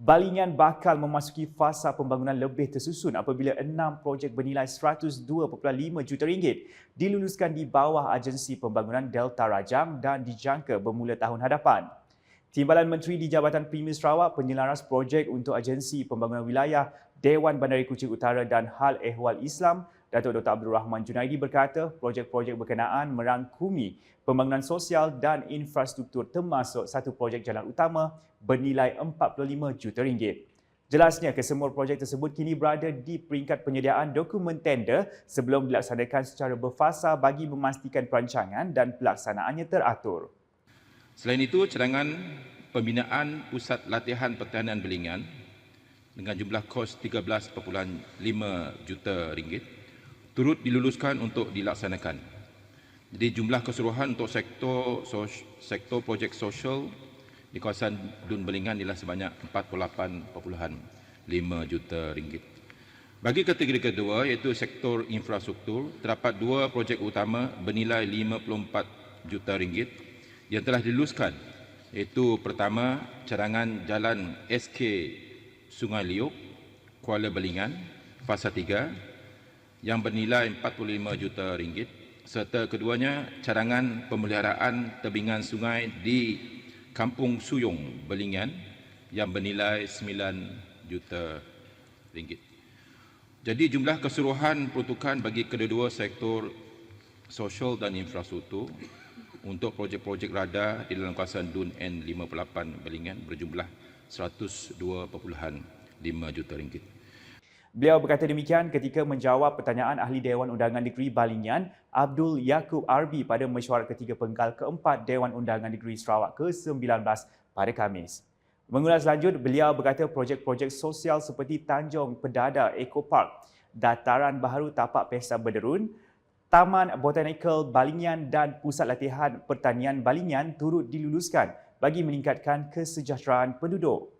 Balingan bakal memasuki fasa pembangunan lebih tersusun apabila enam projek bernilai 102.5 juta ringgit diluluskan di bawah agensi pembangunan Delta Rajang dan dijangka bermula tahun hadapan. Timbalan Menteri di Jabatan Premier Sarawak penyelaras projek untuk agensi pembangunan wilayah Dewan Bandari Kuching Utara dan Hal Ehwal Islam Datuk Dr. Abdul Rahman Junaidi berkata projek-projek berkenaan merangkumi pembangunan sosial dan infrastruktur termasuk satu projek jalan utama bernilai 45 juta ringgit. Jelasnya kesemua projek tersebut kini berada di peringkat penyediaan dokumen tender sebelum dilaksanakan secara berfasa bagi memastikan perancangan dan pelaksanaannya teratur. Selain itu, cadangan pembinaan Pusat Latihan Pertahanan Belingan dengan jumlah kos 13.5 juta ringgit turut diluluskan untuk dilaksanakan. Jadi jumlah keseluruhan untuk sektor sektor projek sosial di kawasan Dun Belingan ialah sebanyak 48.5 juta ringgit. Bagi kategori kedua iaitu sektor infrastruktur, terdapat dua projek utama bernilai 54 juta ringgit yang telah diluluskan iaitu pertama cadangan jalan SK Sungai Liuk Kuala Belingan fasa 3 yang bernilai 45 juta ringgit serta keduanya cadangan pemeliharaan tebingan sungai di Kampung Suyong, Belingan yang bernilai 9 juta ringgit. Jadi jumlah keseluruhan peruntukan bagi kedua-dua sektor sosial dan infrastruktur untuk projek-projek rada di dalam kawasan DUN N58 Belingan berjumlah 102.5 juta ringgit. Beliau berkata demikian ketika menjawab pertanyaan Ahli Dewan Undangan Negeri Balingan Abdul Yaakob Arbi pada mesyuarat ketiga penggal keempat Dewan Undangan Negeri Sarawak ke-19 pada Khamis. Mengulas lanjut, beliau berkata projek-projek sosial seperti Tanjung Pedada Eco Park, Dataran Baharu Tapak Pesta Berderun, Taman Botanical Balingan dan Pusat Latihan Pertanian Balingan turut diluluskan bagi meningkatkan kesejahteraan penduduk.